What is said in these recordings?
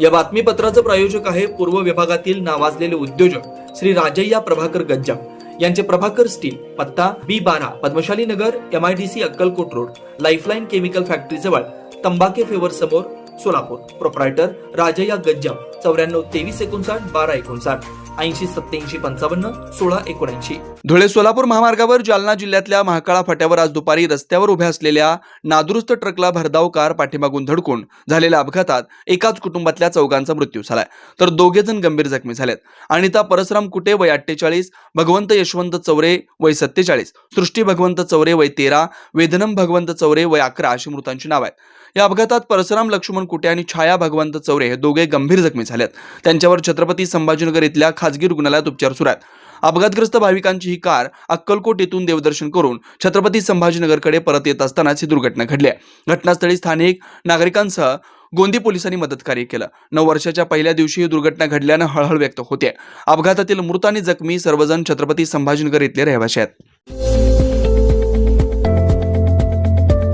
या बातमीपत्राचं प्रायोजक आहे पूर्व विभागातील नावाजलेले उद्योजक श्री राजय्या प्रभाकर गज्जा यांचे प्रभाकर स्टील पत्ता बी बारा Padmashali Nagar M I D C Akkalkot road lifeline chemical factory जवळ तंबाके फेवर समोर सोलापूर. प्रोप्रायटर राजय्या गज्जाम चौऱ्याण्णव तेवीस एकोणसाठ बारा एकोणसाठ. ऐंशी सत्याऐंशी पंचावन्न सोळा एकोणऐंशी. धुळे सोलापूर महामार्गावर जालना जिल्ह्यातल्या महाकाळा फाट्यावर आज दुपारी रस्त्यावर उभ्या असलेल्या नादुरुस्त ट्रकला भरधाव कार पाठीमागून धडकून झालेल्या अपघातात एकाच कुटुंबातल्या चौघांचा मृत्यू झालाय. तर दोघे जण गंभीर जखमी झालेत. अनिता परसराम कुटे वय अठ्ठेचाळीस भगवंत यशवंत चौरे वय सत्तेचाळीस. सृष्टी भगवंत चौरे वय तेरा वेदनम भगवंत चौरे वय अकरा अशी मृतांची नाव आहेत. या अपघातात परशुराम लक्ष्मण कुटे आणि छाया भगवंत चौरे हे दोघे गंभीर जखमी झालेत. त्यांच्यावर छत्रपती संभाजीनगर इथल्या खासगी रुग्णालयात उपचार सुरू आहेत. अपघातग्रस्त भाविकांची ही कार अक्कलकोट येथून देवदर्शन करून छत्रपती संभाजीनगरकडे परत येत असतानाच ही दुर्घटना घडली आहे. घटनास्थळी स्थानिक नागरिकांसह गोंदी पोलिसांनी मदत कार्य केलं. नऊ वर्षाच्या पहिल्या दिवशी ही दुर्घटना घडल्यानं हळहळ व्यक्त होते. अपघातातील मृत आणि जखमी सर्वजण छत्रपती संभाजीनगर इथले रहिवाशी आहेत.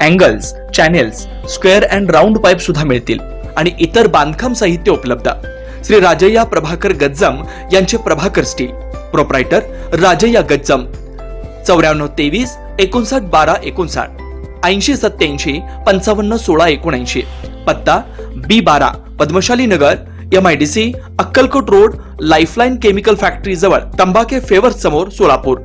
angles channels square and round pipe सुद्धा मिळतील. आणि इतर बांधकाम साहित्य उपलब्ध. श्री राजय्या प्रभाकर गज्जम यांचे प्रभाकर स्टील प्रोप्रायटर राजय्या गज्जम. चौऱ्याण्णव तेवीस एकोणसाठ बारा एकोणसाठ. ऐंशी सत्याऐंशी पंचावन्न सोळा एकोणऐंशी. पत्ता बी बारा Padmashali Nagar M I D C Akkalkot road lifeline chemical factory जवळ तंबाखे फेवर समोर सोलापूर.